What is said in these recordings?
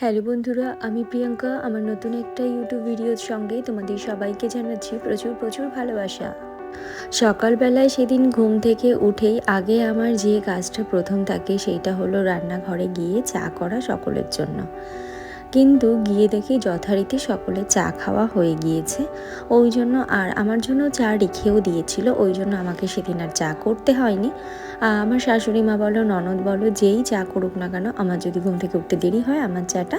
Hello বন্ধুরা, আমি প্রিয়াঙ্কা। আমার নতুন একটা ইউটিউব ভিডিওর সঙ্গে তোমাদের সবাইকে জানাচ্ছি প্রচুর প্রচুর ভালোবাসা। সকালবেলায় সেদিন ঘুম থেকে উঠেই আগে আমার যে কাজটা প্রথম থাকে সেইটা হলো রান্নাঘরে গিয়ে চা করা সকলের জন্য। কিন্তু গিয়ে দেখি যথারীতি সকলে চা খাওয়া হয়ে গিয়েছে। ওই জন্য আর আমার জন্য চা রেখেও দিয়েছিল, ওই জন্য আমাকে সেদিন আর চা করতে হয়নি। আমার শাশুড়ি মা বলো, ননদ বলো, যেই চা করুক না কেন, আমার যদি ঘুম থেকে উঠতে দেরি হয়, আমার চাটা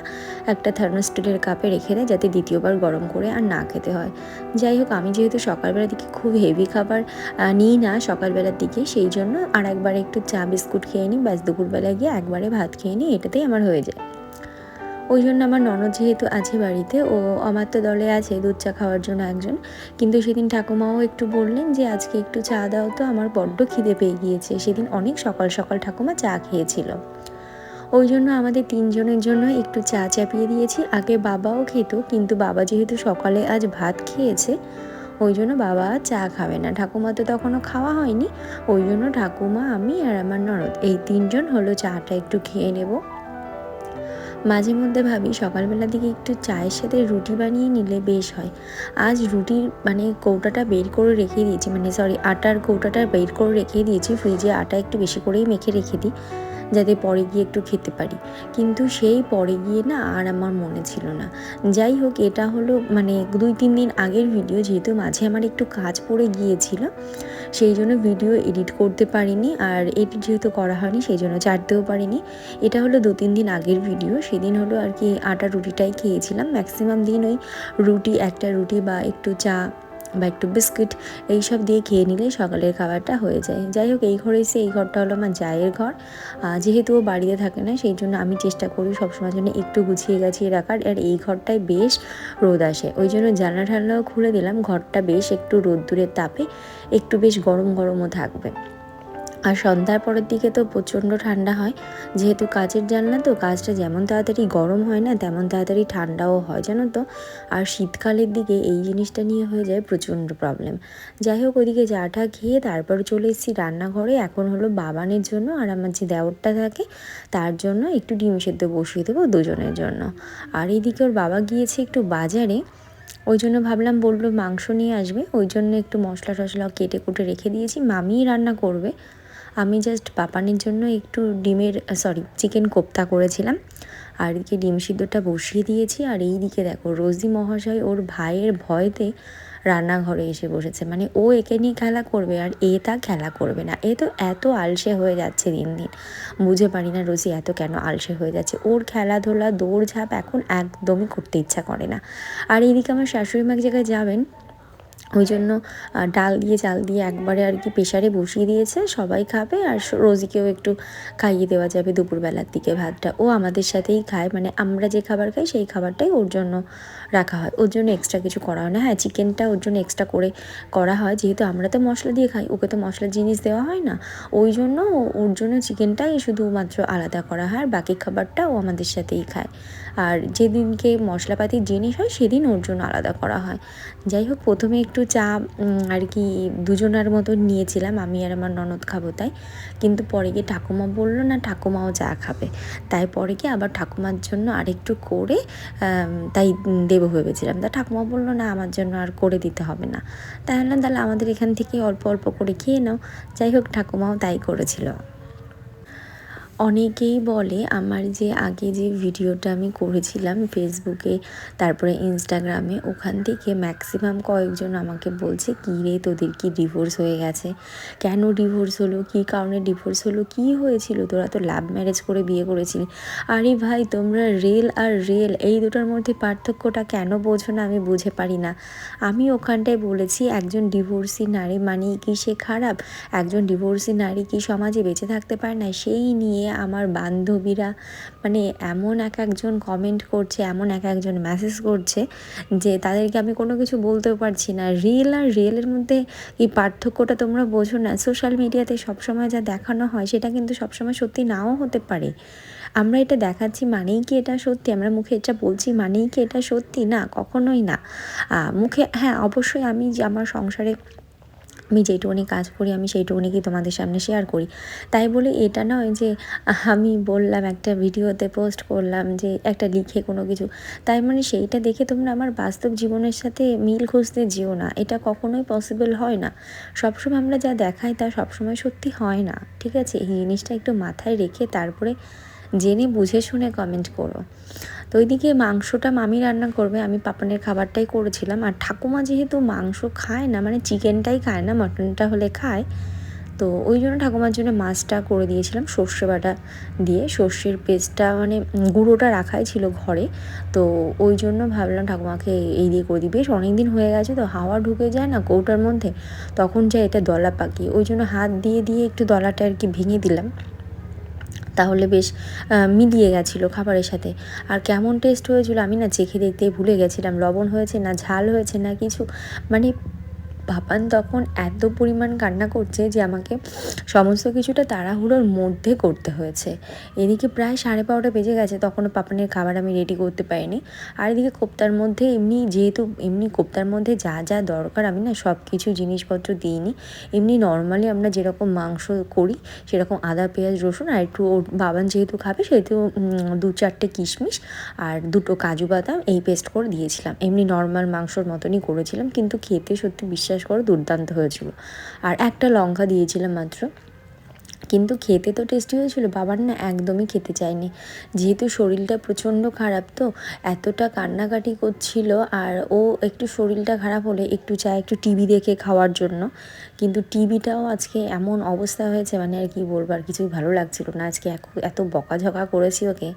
একটা থার্মোস্টিলের কাপে রেখে দেয়, যাতে দ্বিতীয়বার গরম করে আর না খেতে হয়। যাই হোক, আমি যেহেতু সকালবেলার দিকে খুব হেভি খাবার নিই না সকালবেলার দিকে, সেই জন্য আর একবার একটু চা বিস্কুট খেয়ে নিই, ব্যাস দুপুরবেলা গিয়ে একবারে ভাত খেয়ে নিই, এটাতেই আমার হয়ে যায়। ওই জন্য আমার ননদ যেহেতু আছে বাড়িতে, ও আমার তো দলে আছে, দুধ চা খাওয়ার জন্য একজন। কিন্তু সেদিন ঠাকুমাও একটু বললেন যে, আজকে একটু চা দাও তো, আমার বড্ড খিদে পেয়ে গিয়েছে। সেদিন অনেক সকাল সকাল ঠাকুমা চা খেয়েছিল। ওই জন্য আমাদের তিনজনের জন্য একটু চা চাপিয়ে দিয়েছি। আগে বাবাও খেত, কিন্তু বাবা যেহেতু সকালে আজ ভাত খেয়েছে, ওই জন্য বাবা চা খাবে না। ঠাকুমা তো তখনও খাওয়া হয়নি। ওই জন্য ঠাকুমা, আমি আর আমার ননদ, এই তিনজন হলো চাটা একটু খেয়ে নেব। মাঝে মধ্যে ভাবি সকালবেলার দিকে একটু চায়ের সাথে রুটি বানিয়ে নিলে বেশ হয়। আজ রুটির মানে কৌটাটা বের করে রেখে দিয়েছি মানে সরি আটার কৌটাটা বের করে রেখে দিয়েছি ফ্রিজে আটা একটু বেশি করেই মেখে রেখে দিই, যাতে পরে গিয়ে একটু খেতে পারি। কিন্তু সেই পরে গিয়ে না আর আমার মনে ছিল না। যাই হোক, এটা হলো মানে দুই তিন দিন আগের ভিডিও যেহেতু মাঝে আমার একটু কাজ পড়ে গিয়েছিল সেই জন্য ভিডিও এডিট করতে পারিনি আর এডিট যেহেতু করা হয়নি, সেই জন্য চাটতেও পারিনি। এটা হলো দু তিন দিন আগের ভিডিও সেদিন হলো আর কি আটা রুটিটাই খেয়েছিলাম। ম্যাক্সিমাম দিন ওই রুটি, একটা রুটি বা একটু চা বা একটু বিস্কিট, এইসব দিয়ে খেয়ে নিলে সকালের খাবারটা হয়ে যায়। যাই হোক, এই ঘরে এসে এই ঘরটা হলো আমার জায়ের ঘর। যেহেতু ও বাড়িতে থাকে না, সেই জন্য আমি চেষ্টা করি সবসময় জন্য একটু গুছিয়ে গাছিয়ে রাখার। আর এই ঘরটায় বেশ রোদ আসে। ওই জন্য জানলা ঠান্ডাও খুলে দিলাম। ঘরটা বেশ একটু রোদ্দুরের তাপে, একটু বেশ গরম গরমও থাকবে। আর সন্ধ্যার পরের দিকে তো প্রচণ্ড ঠান্ডা হয়। যেহেতু কাচের জানলা তো, কাজটা যেমন তাড়াতাড়ি গরম হয় না, তেমন তাড়াতাড়ি ঠান্ডাও হয়, জানো তো। আর শীতকালের দিকে এই জিনিসটা নিয়ে হয়ে যায় প্রচণ্ড প্রবলেম যাই হোক, ওইদিকে চাটা খেয়ে তারপর চলে এসেছি রান্নাঘরে। এখন হলো বাবানের জন্য আর আমার যে দেওরটা থাকে, তার জন্য একটু ডিম সেদ্ধ বসিয়ে দেবো দুজনের জন্য। আর এইদিকে ওর বাবা গিয়েছে একটু বাজারে। ওই জন্য ভাবলাম বলল মাংস নিয়ে আসবে। ওই জন্য একটু মশলা টশলা কেটে কুটে রেখে দিয়েছি। মামিই রান্না করবে। আমি জাস্ট পাপানির জন্য একটু ডিমের সরি চিকেন কোপ্তা করেছিলাম। আর এদিকে ডিম সিদ্ধটা বসিয়ে দিয়েছি। আর এই দিকে দেখো রোজি মহাশয় ওর ভাইয়ের ভয়তে রান্নাঘরে এসে বসেছে। মানে ও একে নিয়ে খেলা করবে আর এ তা খেলা করবে না। এ তো এত আলসে হয়ে যাচ্ছে দিন দিন। বুঝে পারি না রোজি এত কেন আলসে হয়ে যাচ্ছে। ওর খেলাধুলা, দৌড়ঝাঁপ এখন একদমই করতে ইচ্ছা করে না। আর এইদিকে আমার শাশুড়ি মা এক জায়গায় যাবেন ওই জন্য ডাল দিয়ে চাল দিয়ে একবারে আর কি প্রেশারে বসিয়ে দিয়েছে, সবাই খাবে আর রোজিকেও একটু খাইয়ে দেওয়া যাবে দুপুরবেলার দিকে ভাতটা। ও আমাদের সাথেই খায় মানে আমরা যে খাবার খাই সেই খাবারটাই ওর জন্য রাখা হয়। ওর জন্য এক্সট্রা কিছু করা হয় না। হ্যাঁ চিকেনটা ওর জন্য এক্সট্রা করে করা হয়, যেহেতু আমরা তো মশলা দিয়ে খাই, ওকে তো মশলার জিনিস দেওয়া হয় না। ওই জন্য ওর জন্য চিকেনটাই শুধুমাত্র আলাদা করা হয়, আর বাকি খাবারটা ও আমাদের সাথেই খায়। আর যেদিনকে মশলাপাতির জিনিস হয়, সেদিন ওর জন্য আলাদা করা হয়। যাই হোক, প্রথমে একটু চা আর কি দুজনার মতো নিয়েছিলাম, আমি আর আমার ননদ খাব তাই। কিন্তু পরে গিয়ে ঠাকুমা বলল, না, ঠাকুমাও চা খাবে। তাই পরে গিয়ে আবার ঠাকুমার জন্য আরেকটু করে তাই দেবো ভেবেছিলাম। তা ঠাকুমা বলল, না, আমার জন্য আর করে দিতে হবে না। তাই তাহলে আমাদের এখান থেকে অল্প অল্প করে খেয়ে নাও। যাই হোক, ঠাকুমাও তাই করেছিল। অনেকেই বলে আমার যে আগে যে ভিডিওটা আমি করেছিলাম ফেসবুকে, তারপরে ইনস্টাগ্রামে, ওখান থেকে ম্যাক্সিমাম কয়েকজন আমাকে বলছে, কী রে তোদের কি ডিভোর্স হয়ে গেছে? কেন ডিভোর্স হলো? কী কারণে ডিভোর্স হলো? কী হয়েছিল? তোরা তো লাভ ম্যারেজ করে বিয়ে করেছিলি। আরে ভাই, তোমরা রেল আর রেল এই দুটোর মধ্যে পার্থক্যটা কেন বোঝো না আমি বুঝে পারি না। আমি ওখানটায় বলেছি, একজন ডিভোর্সি নারী মানেই কি সে খারাপ? একজন ডিভোর্সি নারী কি সমাজে বেঁচে থাকতে পারে না? সেই নিয়ে আমার বান্ধবীরা মানে এমন এক একজন কমেন্ট করছে, এমন এক একজন মেসেজ করছে যে তাদেরকে আমি কোনো কিছু বলতেও পারছি না। রিয়েল আর রিয়েলের মধ্যে এই পার্থক্যটা তোমরা বোঝো না। সোশ্যাল মিডিয়াতে সবসময় যা দেখানো হয় সেটা কিন্তু সবসময় সত্যি নাও হতে পারে। আমরা এটা দেখাচ্ছি মানেই কি এটা সত্যি? আমরা মুখে এটা বলছি মানেই কি এটা সত্যি? না, কখনোই না। মুখে হ্যাঁ অবশ্যই আমি যে আমার সংসারে আমি যেইটুকুনি কাজ করি, আমি সেইটুকুনি কি তোমাদের সামনে শেয়ার করি। তাই বলে এটা নয় যে আমি বললাম, একটা ভিডিওতে পোস্ট করলাম যে একটা লিখে কোনো কিছু। তাই মানে সেইটা দেখে তোমরা আমার বাস্তব জীবনের সাথে মিল খুঁজতে যেও না। এটা কখনোই পসিবল হয় না। সবসময় আমরা যা দেখাই তা সবসময় সত্যি হয় না, ঠিক আছে? এই জিনিসটা একটু মাথায় রেখে তারপরে জেনে বুঝে শুনে কমেন্ট করো। তো ওইদিকে মাংসটা মামি রান্না করবে, আমি পাপানের খাবারটাই করেছিলাম। আর ঠাকুমা যেহেতু মাংস খায় না মানে চিকেনটাই খায় না, মটনটা হলে খায়, তো ওই জন্য ঠাকুমার জন্য মাছটা করে দিয়েছিলাম, সর্ষে বাটা দিয়ে। সর্ষের পেস্টটা মানে গুঁড়োটা রাখাই ছিল ঘরে, তো ওই জন্য ভাবলাম ঠাকুমাকে এই দিয়ে করে দিই। বেশ অনেক দিন হয়ে গেছে তো, হাওয়া ঢুকে যায় না কৌটার মধ্যে, তখন যায় এটা দলা পাকিয়ে ওই জন্য হাত দিয়ে দিয়ে একটু দলাটা আর কি ভেঙে দিলাম। তাহলে বেশ মিলিয়ে গেছিল খাবারের সাথে। আর কেমন টেস্ট হয়েছিল আমি না চেখে দেখতে ভুলে গেছিলাম। লবণ হয়েছে না ঝাল হয়েছে না কিছু। মানে পাপান তখন এত পরিমাণ কান্না করছে যে আমাকে সমস্ত কিছুটা তাড়াহুড়োর মধ্যে করতে হয়েছে। এদিকে প্রায় সাড়ে বারোটা বেজে গেছে, তখনও পাপানের খাবার আমি রেডি করতে পারিনি। আর এদিকে কোপ্তার মধ্যে এমনি যেহেতু, এমনি কোপ্তার মধ্যে যা যা দরকার আমি না সব কিছু জিনিসপত্র দিইনি। এমনি নর্মালি আমরা যেরকম মাংস করি, সেরকম আদা, পেঁয়াজ, রসুন আর একটু ওর বাবান যেহেতু খাবে, সেহেতু দু চারটে কিশমিশ আর দুটো কাজু বাদাম এই পেস্ট করে দিয়েছিলাম। এমনি নর্মাল মাংসর মতনই করেছিলাম, কিন্তু খেতে সত্যি বিশ্বাস করো, দুর্দান্ত হয়েছিল। আর একটা লঙ্কা দিয়েছিলাম মাত্র। কিন্তু খেতে তো টেস্টি হয়েছিল, বাবার না একদমই খেতে চায়নি। যেহেতু শরীরটা প্রচণ্ড খারাপ তো, এতটা কান্নাকাটি করছিল, আর ও একটু শরীরটা খারাপ হলে একটু চায় একটু টিভি দেখে খাওয়ার জন্য। কিন্তু টিভিটাও আজকে এমন অবস্থা হয়েছে মানে আর কি বলব, আর কিছুই ভালো লাগছিল না। আজকে এত বকাঝকা করেছি ওকে,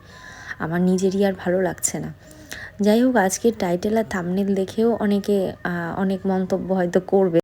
আমার নিজেরই আর ভালো লাগছে না। যাই হোক আজকের টাইটেল আর থামনেল দেখেও অনেকে অনেক মন্তব্য হয়তো করবে।